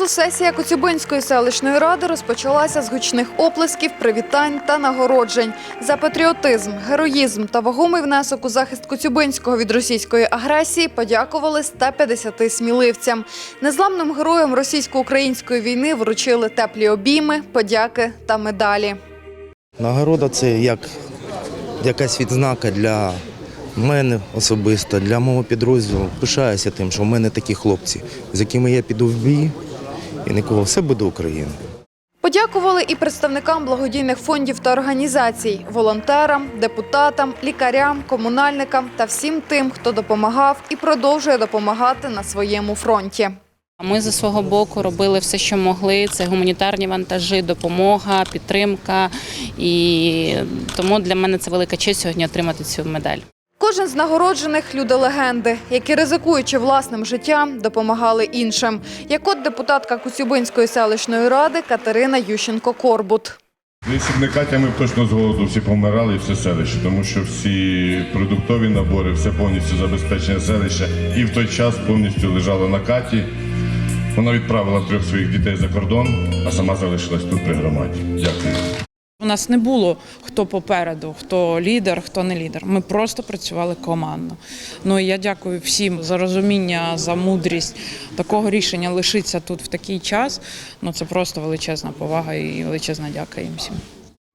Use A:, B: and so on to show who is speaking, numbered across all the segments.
A: разу сесія Коцюбинської селищної ради розпочалася з гучних оплесків, привітань та нагороджень. За патріотизм, героїзм та вагомий внесок у захист Коцюбинського від російської агресії подякували 150 сміливцям. Незламним героям російсько-української війни вручили теплі обійми, подяки та медалі.
B: Нагорода це як якась відзнака для мене особисто, для мого підрозділу. Пишаюся тим, що в мене такі хлопці, з якими я піду в бій, і ніколи все буде Україна.
A: Подякували і представникам благодійних фондів та організацій, волонтерам, депутатам, лікарям, комунальникам та всім тим, хто допомагав і продовжує допомагати на своєму фронті.
C: Ми зі свого боку робили все, що могли. Це гуманітарні вантажі, допомога, підтримка. І тому для мене це велика честь сьогодні отримати цю медаль.
A: Кожен з нагороджених люди легенди, які ризикуючи власним життям, допомагали іншим. Як от депутатка Куцюбинської селищної ради Катерина Ющенко-Корбут.
D: Не Катя, ми б точно з голоду всі помирали і все селище, тому що всі продуктові набори, все повністю забезпечення селища і в той час повністю лежало на Каті. Вона відправила трьох своїх дітей за кордон, а сама залишилась тут при громаді. Дякую.
E: У нас не було хто попереду, хто лідер, хто не лідер. Ми просто працювали командно. Ну і я дякую всім за розуміння, за мудрість такого рішення лишитися тут в такий час. Ну це просто величезна повага і величезна дяка їм всім.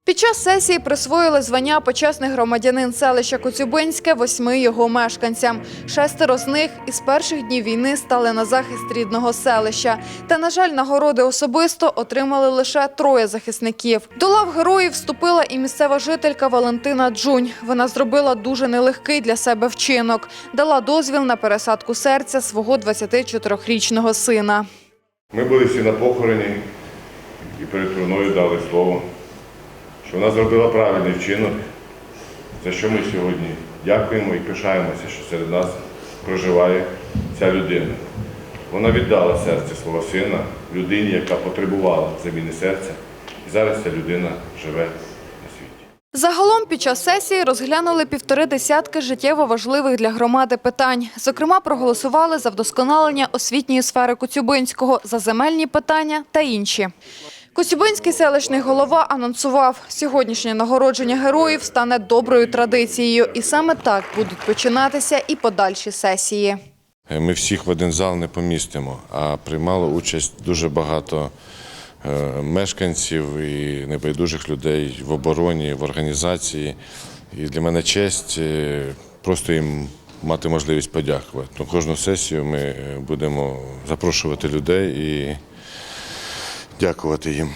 A: Під час сесії присвоїли звання почесний громадянин селища Коцюбинське восьми його мешканцям. Шестеро з них із перших днів війни стали на захист рідного селища. Та, на жаль, нагороди особисто отримали лише троє захисників. До лав героїв вступила і місцева жителька Валентина Джунь. Вона зробила дуже нелегкий для себе вчинок. Дала дозвіл на пересадку серця свого 24-річного сина.
D: Ми були всі на похороні і перед труною дали слово, що вона зробила правильний вчинок, за що ми сьогодні дякуємо і пишаємося, що серед нас проживає ця людина. Вона віддала серце свого сина людині, яка потребувала заміни серця, і зараз ця людина живе.
A: Загалом під час сесії розглянули півтори десятки життєво важливих для громади питань. Зокрема, проголосували за вдосконалення освітньої сфери Коцюбинського, за земельні питання та інші. Коцюбинський селищний голова анонсував, сьогоднішнє нагородження героїв стане доброю традицією. І саме так будуть починатися і подальші сесії.
F: Е, Ми всіх в один зал не помістимо, а приймало участь дуже багато е, мешканців і небайдужих людей в обороні, в організації. І для мене честь е, просто їм мати можливість подякувати. На кожну сесію ми будемо запрошувати людей і дякувати їм.